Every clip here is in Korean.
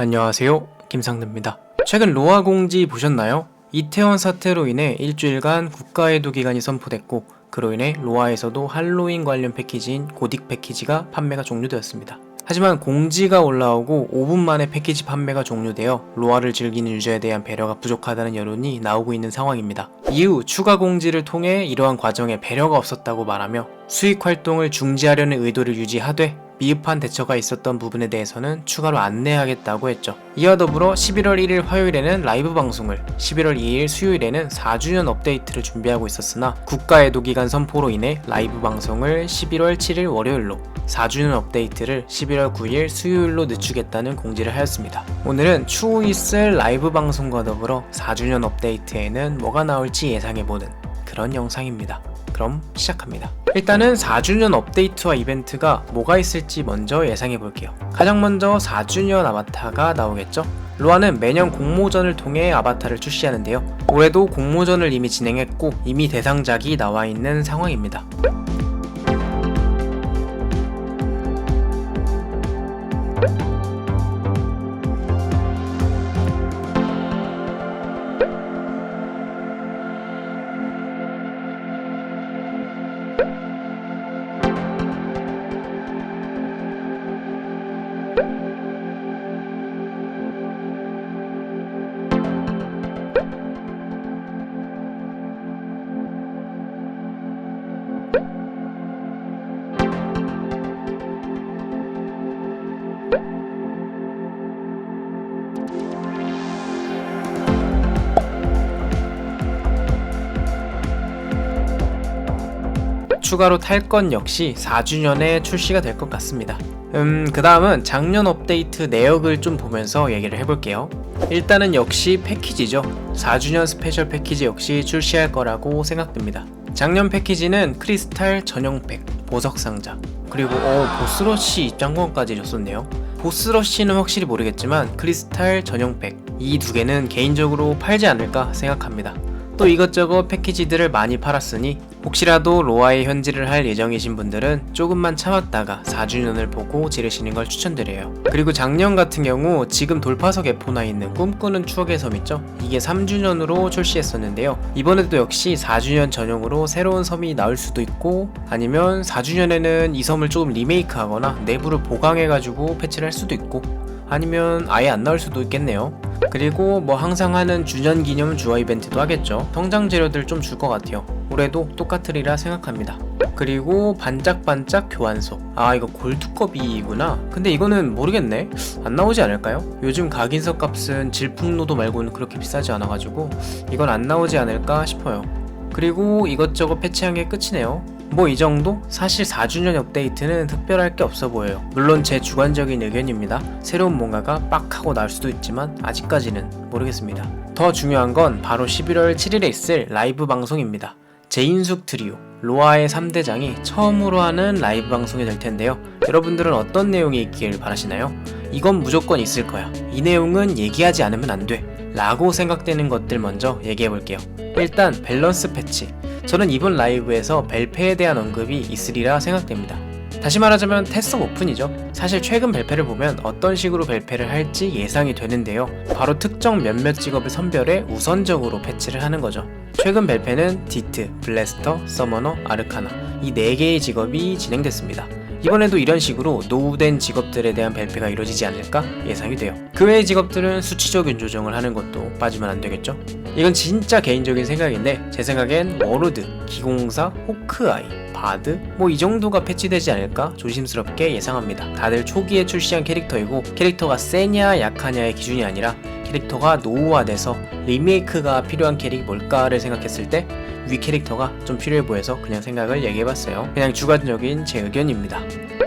안녕하세요. 김상드입니다. 최근 로아 공지 보셨나요? 이태원 사태로 인해 일주일간 국가해도 기간이 선포됐고 그로 인해 로아에서도 할로윈 관련 패키지인 고딕 패키지가 판매가 종료되었습니다. 하지만 공지가 올라오고 5분 만에 패키지 판매가 종료되어 로아를 즐기는 유저에 대한 배려가 부족하다는 여론이 나오고 있는 상황입니다. 이후 추가 공지를 통해 이러한 과정에 배려가 없었다고 말하며 수익 활동을 중지하려는 의도를 유지하되 미흡한 대처가 있었던 부분에 대해서는 추가로 안내하겠다고 했죠. 이와 더불어 11월 1일 화요일에는 라이브 방송을, 11월 2일 수요일에는 4주년 업데이트를 준비하고 있었으나 국가애도 기간 선포로 인해 라이브 방송을 11월 7일 월요일로, 4주년 업데이트를 11월 9일 수요일로 늦추겠다는 공지를 하였습니다. 오늘은 추후 있을 라이브 방송과 더불어 4주년 업데이트에는 뭐가 나올지 예상해보는 그런 영상입니다. 그럼 시작합니다. 일단은 4주년 업데이트와 이벤트가 뭐가 있을지 먼저 예상해 볼게요. 가장 먼저 4주년 아바타가 나오겠죠? 로아는 매년 공모전을 통해 아바타를 출시하는데요. 올해도 공모전을 이미 진행했고 이미 대상작이 나와 있는 상황입니다. 추가로 탈 건 역시 4주년에 출시가 될 것 같습니다. 음, 그 다음은 작년 업데이트 내역을 좀 보면서 얘기를 해볼게요. 일단은 역시 패키지죠. 4주년 스페셜 패키지 역시 출시할 거라고 생각됩니다. 작년 패키지는 크리스탈 전용 팩, 보석 상자, 그리고 어, 보스러시 입장권까지 줬었네요. 보스러시는 확실히 모르겠지만 크리스탈 전용 팩, 이 두 개는 개인적으로 팔지 않을까 생각합니다. 또 이것저것 패키지들을 많이 팔았으니 혹시라도 로아에 현질을 할 예정이신 분들은 조금만 참았다가 4주년을 보고 지르시는 걸 추천드려요. 그리고 작년 같은 경우 지금 돌파석 에포나 있는 꿈꾸는 추억의 섬 있죠? 이게 3주년으로 출시했었는데요. 이번에도 역시 4주년 전용으로 새로운 섬이 나올 수도 있고 아니면 4주년에는 이 섬을 조금 리메이크하거나 내부를 보강해가지고 패치를 할 수도 있고 아니면 아예 안 나올 수도 있겠네요. 그리고 뭐 항상 하는 주년 기념 주화 이벤트도 하겠죠. 성장 재료들 좀 줄 것 같아요. 올해도 똑같으리라 생각합니다. 그리고 반짝반짝 교환소. 아 이거 골두꺼비구나. 근데 이거는 모르겠네. 안 나오지 않을까요? 요즘 각인석 값은 질풍노도 말고는 그렇게 비싸지 않아가지고 이건 안 나오지 않을까 싶어요. 그리고 이것저것 패치한 게 끝이네요. 뭐 이 정도? 사실 4주년 업데이트는 특별할 게 없어 보여요. 물론 제 주관적인 의견입니다. 새로운 뭔가가 빡 하고 나올 수도 있지만 아직까지는 모르겠습니다. 더 중요한 건 바로 11월 7일에 있을 라이브 방송입니다. 제인숙 트리오, 로아의 3대장이 처음으로 하는 라이브 방송이 될 텐데요. 여러분들은 어떤 내용이 있길 바라시나요? 이건 무조건 있을 거야. 이 내용은 얘기하지 않으면 안 돼. 라고 생각되는 것들 먼저 얘기해 볼게요. 일단 밸런스 패치. 저는 이번 라이브에서 벨페에 대한 언급이 있으리라 생각됩니다. 다시 말하자면 테스트 오픈이죠. 사실 최근 벨페를 보면 어떤 식으로 벨페를 할지 예상이 되는데요. 바로 특정 몇몇 직업을 선별해 우선적으로 패치를 하는 거죠. 최근 벨페는 디트, 블래스터, 서머너, 아르카나 이 4개의 직업이 진행됐습니다. 이번에도 이런 식으로 노후된 직업들에 대한 벨페가 이루어지지 않을까 예상이 돼요. 그 외의 직업들은 수치적인 조정을 하는 것도 빠지면 안 되겠죠? 이건 진짜 개인적인 생각인데 제 생각엔 워로드, 기공사, 호크아이, 바드 뭐 이 정도가 패치되지 않을까 조심스럽게 예상합니다. 다들 초기에 출시한 캐릭터이고 캐릭터가 세냐 약하냐의 기준이 아니라 캐릭터가 노후화돼서 리메이크가 필요한 캐릭이 뭘까를 생각했을 때 위 캐릭터가 좀 필요해 보여서 그냥 생각을 얘기해봤어요. 그냥 주관적인 제 의견입니다.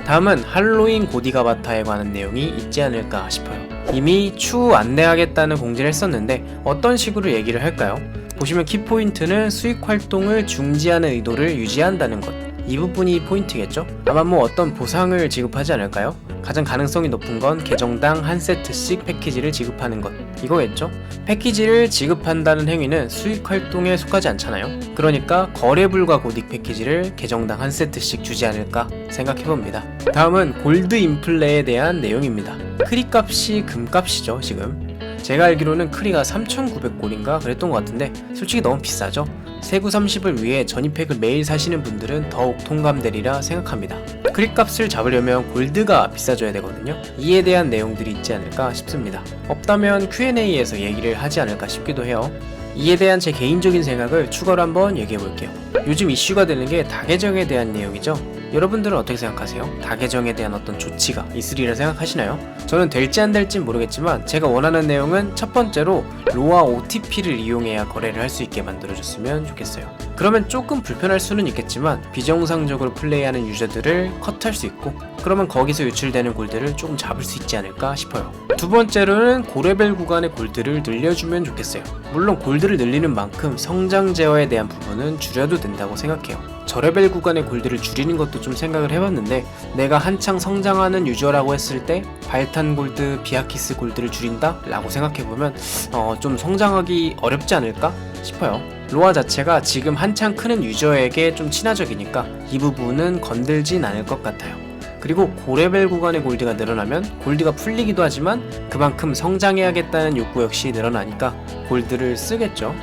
다음은 할로윈 고디가바타에 관한 내용이 있지 않을까 싶어요. 이미 추후 안내하겠다는 공지를 했었는데 어떤 식으로 얘기를 할까요? 보시면 키포인트는 수익 활동을 중지하는 의도를 유지한다는 것. 이 부분이 포인트겠죠? 아마 뭐 어떤 보상을 지급하지 않을까요? 가장 가능성이 높은 건 계정당 한 세트씩 패키지를 지급하는 것. 이거겠죠? 패키지를 지급한다는 행위는 수익 활동에 속하지 않잖아요? 그러니까 거래 불가 고딕 패키지를 계정당 한 세트씩 주지 않을까 생각해 봅니다. 다음은 골드 인플레에 대한 내용입니다. 크리 값이 금값이죠 지금. 제가 알기로는 크리가 3,900골인가 그랬던 것 같은데 솔직히 너무 비싸죠. 세구 30을 위해 전입팩을 매일 사시는 분들은 더욱 통감되리라 생각합니다. 크리 값을 잡으려면 골드가 비싸져야 되거든요. 이에 대한 내용들이 있지 않을까 싶습니다. 없다면 Q&A에서 얘기를 하지 않을까 싶기도 해요. 이에 대한 제 개인적인 생각을 추가로 한번 얘기해 볼게요. 요즘 이슈가 되는 게 다계정에 대한 내용이죠. 여러분들은 어떻게 생각하세요? 다계정에 대한 어떤 조치가 있으리라 생각하시나요? 저는 될지 안 될지 모르겠지만 제가 원하는 내용은 첫 번째로 로아 OTP를 이용해야 거래를 할 수 있게 만들어줬으면 좋겠어요. 그러면 조금 불편할 수는 있겠지만 비정상적으로 플레이하는 유저들을 컷할 수 있고 그러면 거기서 유출되는 골드를 조금 잡을 수 있지 않을까 싶어요. 두 번째로는 고레벨 구간의 골드를 늘려주면 좋겠어요. 물론 골드를 늘리는 만큼 성장 제어에 대한 부분은 줄여도 된다고 생각해요. 저레벨 구간의 골드를 줄이는 것도 좀 생각을 해봤는데 내가 한창 성장하는 유저라고 했을 때 발탄 골드, 비아키스 골드를 줄인다? 라고 생각해보면 어, 좀 성장하기 어렵지 않을까 싶어요. 로아 자체가 지금 한창 크는 유저에게 좀 친화적이니까 이 부분은 건들진 않을 것 같아요. 그리고 고레벨 구간의 골드가 늘어나면 골드가 풀리기도 하지만 그만큼 성장해야겠다는 욕구 역시 늘어나니까 골드를 쓰겠죠.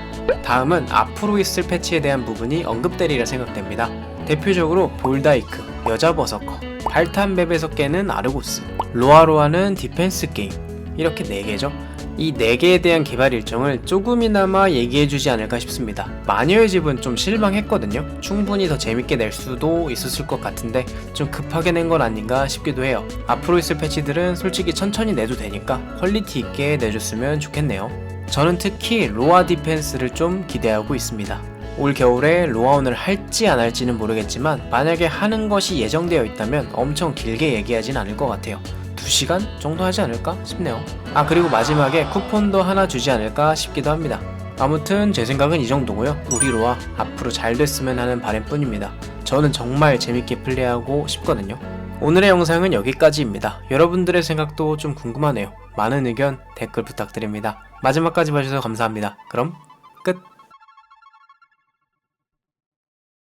다음은 앞으로 있을 패치에 대한 부분이 언급되리라 생각됩니다. 대표적으로 볼다이크, 여자 버서커, 발탄 맵에서 깨는 아르고스, 로아로아는 디펜스 게임 이렇게 4개죠. 이 4개에 대한 개발 일정을 조금이나마 얘기해주지 않을까 싶습니다. 마녀의 집은 좀 실망했거든요. 충분히 더 재밌게 낼 수도 있었을 것 같은데 좀 급하게 낸 건 아닌가 싶기도 해요. 앞으로 있을 패치들은 솔직히 천천히 내도 되니까 퀄리티 있게 내줬으면 좋겠네요. 저는 특히 로아 디펜스를 좀 기대하고 있습니다. 올 겨울에 로아온을 할지 안 할지는 모르겠지만 만약에 하는 것이 예정되어 있다면 엄청 길게 얘기하진 않을 것 같아요. 2시간 정도 하지 않을까 싶네요. 아 그리고 마지막에 쿠폰도 하나 주지 않을까 싶기도 합니다. 아무튼 제 생각은 이 정도고요. 우리 로아 앞으로 잘 됐으면 하는 바람뿐입니다. 저는 정말 재밌게 플레이하고 싶거든요. 오늘의 영상은 여기까지입니다. 여러분들의 생각도 좀 궁금하네요. 많은 의견 댓글 부탁드립니다. 마지막까지 봐주셔서 감사합니다. 그럼